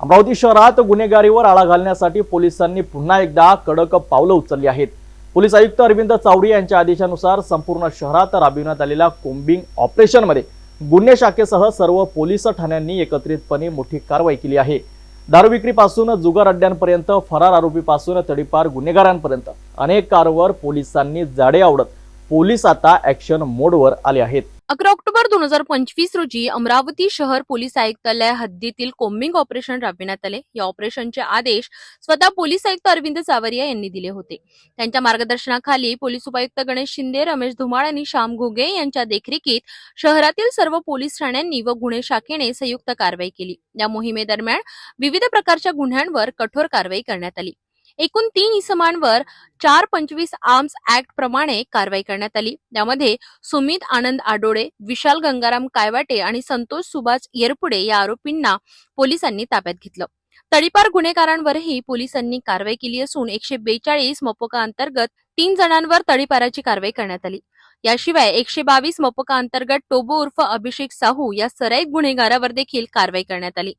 अमरावती शहरात गुन्हेगारीवर आळा घालण्यासाठी पोलिसांनी पुन्हा एकदा कडक पावलं उचलली आहेत. पोलीस आयुक्त अरविंद चावडी यांच्या आदेशानुसार संपूर्ण शहरात राबविण्यात आलेल्या कोम्बिंग ऑपरेशनमध्ये गुन्हे शाखेसह सर्व पोलीस ठाण्यांनी एकत्रितपणे मोठी कारवाई केली आहे. दारू विक्रीपासून जुगार अड्ड्यांपर्यंत फरार आरोपीपासून तडीपार गुन्हेगारांपर्यंत अनेक कारवर पोलिसांनी जाडे आवडत पोलीस आता ऍक्शन मोडवर आले आहेत. अकरा ऑक्टोबर दोन हजार पंचवीस रोजी अमरावती शहर पोलीस आयुक्तालय हद्दीतील कोम्बिंग ऑपरेशन राबविण्यात आले. या ऑपरेशनचे आदेश स्वतः पोलीस आयुक्त अरविंद सावरिया यांनी दिले होते. त्यांच्या मार्गदर्शनाखाली पोलीस उपायुक्त गणेश शिंदे रमेश धुमाळ आणि श्याम घुगे यांच्या देखरेखीत शहरातील सर्व पोलीस ठाण्यांनी व गुन्हे शाखेने संयुक्त कारवाई केली. या मोहिमेदरम्यान विविध प्रकारच्या गुन्ह्यांवर कठोर कारवाई करण्यात आली. एकूण तीन इसमांवर चार पंचवीस आर्म्स ऍक्ट प्रमाणे कारवाई करण्यात आली. त्यामध्ये सुमित आनंद आडोळे विशाल गंगाराम कायवाटे आणि संतोष सुभाष येरपुडे या आरोपींना पोलिसांनी ताब्यात घेतलं. तडीपार गुन्हेगारांवरही पोलिसांनी कारवाई केली असून एकशे बेचाळीस मपोका अंतर्गत तीन जणांवर तडीपाराची कारवाई करण्यात आली. याशिवाय एकशे बावीस मपोका अंतर्गत टोबो उर्फ अभिषेक साहू या सराईत गुन्हेगारावर देखील कारवाई करण्यात आली.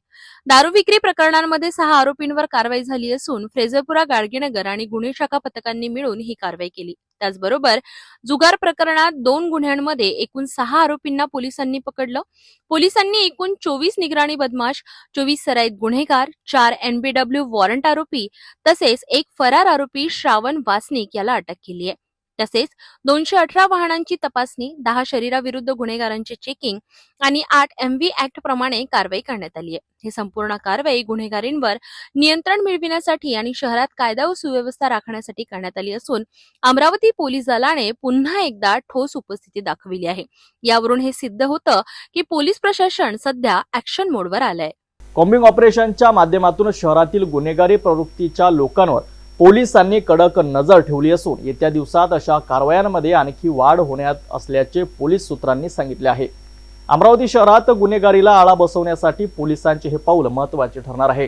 दारू विक्री प्रकरणांमध्ये सहा आरोपींवर कारवाई झाली असून फ्रेझरपुरा गाडगेनगर आणि गुन्हे शाखा पथकांनी मिळून ही कारवाई केली. त्याचबरोबर जुगार प्रकरणात दोन गुन्ह्यांमध्ये एकूण सहा आरोपींना पोलिसांनी पकडलं. पोलिसांनी एकूण चोवीस निगराणी बदमाश चोवीस सराईत गुन्हेगार चार एनबीडब्ल्यू वॉरंट आरोपी तसेच एक फरार आरोपी श्रावण वासनिक याला अटक केली आहे. तसेच दोनशे अठरा वाहनांची तपासणी दहा शरीराविरुद्ध गुन्हेगारांचे चेकिंग आणि आठ एमव्ही ऍक्ट प्रमाणे कारवाई करण्यात आली आहे. ही संपूर्ण कारवाई गुन्हेगारींवर नियंत्रण मिळविण्यासाठी आणि शहरात कायदा व सुव्यवस्था राखण्यासाठी करण्यात आली असून अमरावती पोलीस दलाने पुन्हा एकदा ठोस उपस्थिती दाखविली आहे. यावरून हे सिद्ध होतं की पोलीस प्रशासन सध्या ऍक्शन मोडवर आलंय. कॉम्बिंग ऑपरेशनच्या माध्यमातून शहरातील गुन्हेगारी प्रवृत्तीच्या लोकांवर पोलिसांनी कडक नजर ठेवली असून येत्या दिवसात अशा कारवायांमध्ये आणखी वाढ होण्यात असल्याचे पोलीस सूत्रांनी सांगितले आहे. अमरावती शहरात गुन्हेगारीला आळा बसवण्यासाठी पोलिसांचे हे पाऊल महत्त्वाचे ठरणार आहे.